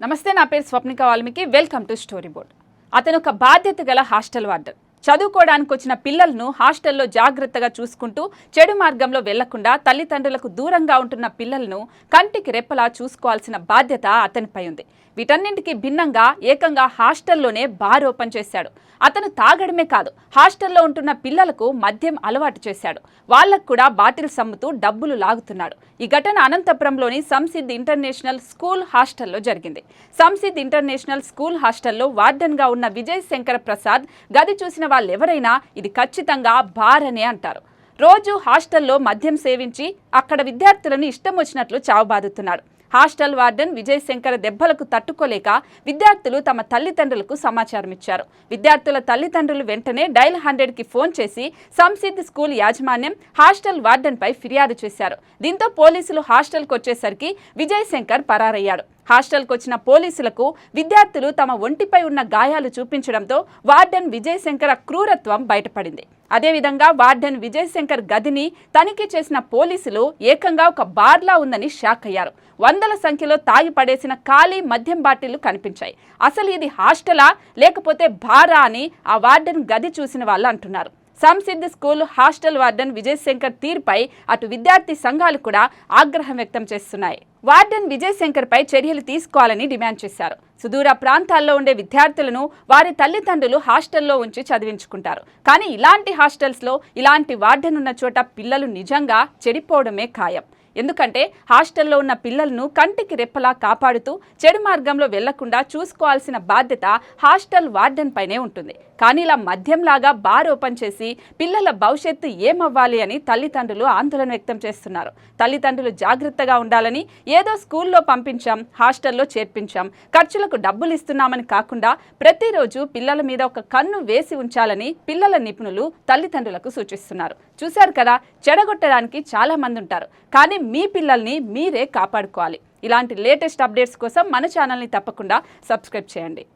నమస్తే నా పేరు Swapnika Valmiki. Welcome to story board అతను ఒక బాధ్యత గల హాస్టల్ వార్డర్ చదువుకోవడానికి వచ్చిన పిల్లలను హాస్టల్లో జాగ్రత్తగా చూసుకుంటూ చెడు మార్గంలో వెళ్ళకుండా తల్లిదండ్రులకు దూరంగా ఉంటున్న పిల్లలను కంటికి రెప్పలా చూసుకోవాల్సిన బాధ్యత అతనిపై ఉంది. వీటన్నింటికి భిన్నంగా ఏకంగా హాస్టల్లోనే బార్ ఓపెన్ చేశాడు. అతను తాగడమే కాదు హాస్టల్లో ఉంటున్న పిల్లలకు మద్యం అలవాటు చేశాడు. వాళ్ళకు కూడా బాటిల్స్ అమ్ముతూ డబ్బులు లాగుతున్నాడు. ఈ ఘటన అనంతపురంలోని సంసిద్ ఇంటర్నేషనల్ స్కూల్ హాస్టల్లో జరిగింది. సంసిద్ ఇంటర్నేషనల్ స్కూల్ హాస్టల్లో వార్డెన్గా ఉన్న విజయ్ శంకర ప్రసాద్ గది చూసిన వాళ్ళెవరైనా ఇది ఖచ్చితంగా బార్ అనే అంటారు. రోజు హాస్టల్లో మద్యం సేవించి అక్కడ విద్యార్థులను ఇష్టం వచ్చినట్లు చావబాదుతున్నాడు. హాస్టల్ వార్డెన్ విజయ్ శంకర్ దెబ్బలకు తట్టుకోలేక విద్యార్థులు తమ తల్లిదండ్రులకు సమాచారం ఇచ్చారు. విద్యార్థుల తల్లిదండ్రులు వెంటనే డైల్ హండ్రెడ్కి ఫోన్ చేసి సంసిద్ధ్ స్కూల్ యాజమాన్యం హాస్టల్ వార్డెన్పై ఫిర్యాదు చేశారు. దీంతో పోలీసులు హాస్టల్కి వచ్చేసరికి విజయ్ శంకర్ పరారయ్యాడు. హాస్టల్కు వచ్చిన పోలీసులకు విద్యార్థులు తమ ఒంటిపై ఉన్న గాయాలు చూపించడంతో వార్డెన్ విజయ్ శంకర్ క్రూరత్వం బయటపడింది. అదేవిధంగా వార్డెన్ విజయ్ శంకర్ గదిని తనిఖీ చేసిన పోలీసులు ఏకంగా ఒక బార్లా ఉందని షాక్ అయ్యారు. వందల సంఖ్యలో తాగి పడేసిన ఖాళీ మద్యం బాటిళ్ళు కనిపించాయి. అసలు ఇది హాస్టలా? లేకపోతే బారా అని ఆ వార్డెన్ గది చూసిన వాళ్ళు అంటున్నారు. Samsiddhi school hostel warden Vijay Shankar తీరుపై అటు విద్యార్థి సంఘాలు కూడా ఆగ్రహం వ్యక్తం చేస్తున్నాయి. వార్డెన్ విజయశంకర్ పై చర్యలు తీసుకోవాలని డిమాండ్ చేశారు. సుదూర ప్రాంతాల్లో ఉండే విద్యార్థులను వారి తల్లిదండ్రులు హాస్టల్లో ఉంచి చదివించుకుంటారు. కానీ ఇలాంటి హాస్టల్స్లో ఇలాంటి వార్డెన్ ఉన్న చోట పిల్లలు నిజంగా చెడిపోవడమే ఖాయం. ఎందుకంటే హాస్టల్లో ఉన్న పిల్లలను కంటికి రెప్పలా కాపాడుతూ చెడు మార్గంలో వెళ్ళకుండా చూసుకోవాల్సిన బాధ్యత హాస్టల్ వార్డెన్ పైనే ఉంటుంది. కానీ ఇలా మద్యంలాగా బార్ ఓపెన్ చేసి పిల్లల భవిష్యత్తు ఏమవ్వాలి అని తల్లిదండ్రులు ఆందోళన వ్యక్తం చేస్తున్నారు. తల్లిదండ్రులు జాగ్రత్తగా ఉండాలని ఏదో స్కూల్లో పంపించాం హాస్టల్లో చేర్పించాం ఖర్చులకు డబ్బులు ఇస్తున్నామని కాకుండా ప్రతిరోజు పిల్లల మీద ఒక కన్ను వేసి ఉంచాలని పిల్లల నిపుణులు తల్లిదండ్రులకు సూచిస్తున్నారు. చూశారు కదా చెడగొట్టడానికి చాలా మంది ఉంటారు కానీ మీ పిల్లల్ని మీరే కాపాడుకోవాలి. ఇలాంటి లేటెస్ట్ అప్డేట్స్ కోసం మన ఛానల్ని తప్పకుండా సబ్స్క్రైబ్ చేయండి.